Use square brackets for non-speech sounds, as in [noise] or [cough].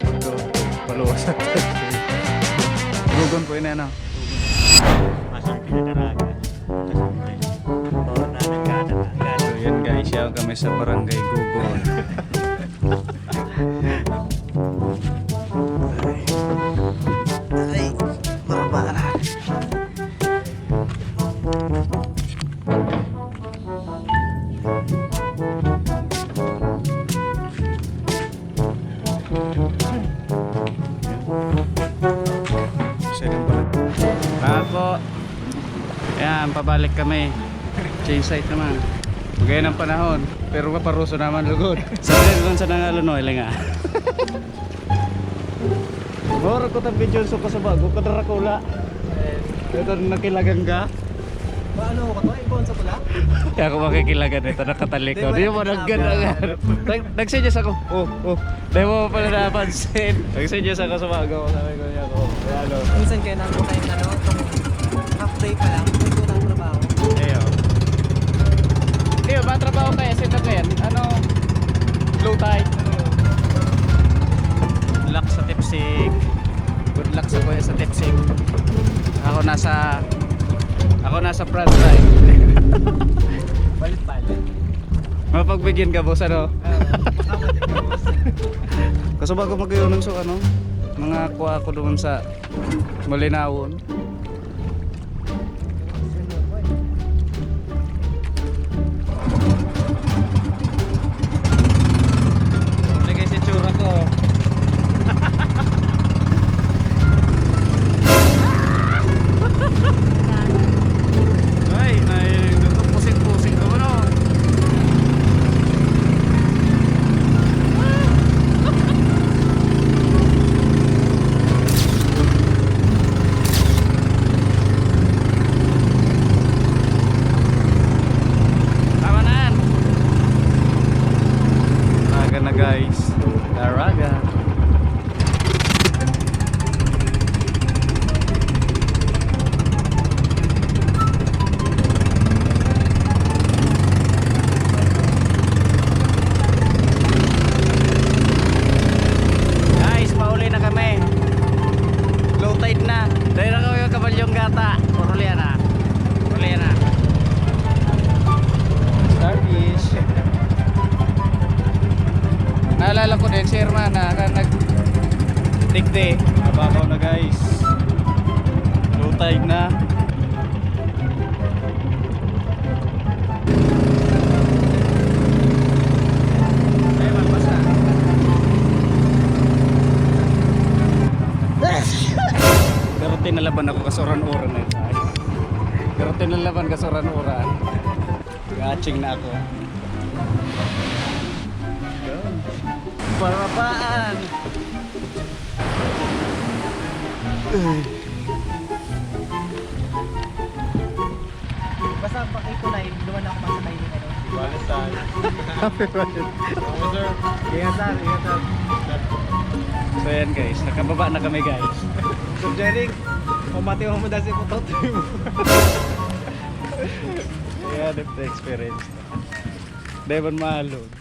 Ito, paluwas na tayo. Dugon po yun ano. Masang tinataraga. So yan guys, siya kami sa barangay Gugon. [laughs] Yan, pabalik kami. Change site naman. Gaya ng panahon. Pero maparuso naman lugod. [laughs] Sa rin sa nangalo no, ilinga. Moro ko ta video so ko sa bago ko Dracula. Ito nakilagan ka. Paano ko to? Ibon sa pula? [laughs] Kaya ako makikilagan ito, nakatalikod. Hindi mo naggan Nag Nagsuggest ako. Oh, oh. Dahil mo pa pala napansin. Nagsuggest ako sa bago. Sabi ko niya ako. Kaya ano. Minsan kayo nang kayo ano, half day pa Low tide. Good luck sa tipsig. Good luck sa kuya sa tipsig. Ako nasa ako nasa front right. [laughs] Balit-balit. Mapagbigyan ka boss ano? Kaso bago mag-iunan so ano, mga kuha ko doon sa Malinawon. Guys. Taraga. Naalala ko din si Hermana na nag digde. Nababaw na guys. Low tide na. Pero tinalaban ako kasuran-uran ito. Pero tinalaban kasuran-uran. Gaching na ako. Parapaan! Basta pag ito na, duman ako masakay din ano. Balisan. Happy birthday. sir. Ingat sir, ingat sir. So yan guys, nakababa na kami guys. Sir Jering, pumati mo mo dahil si Putotoy mo. [laughs] Yeah, that's the experience. Devon Malog.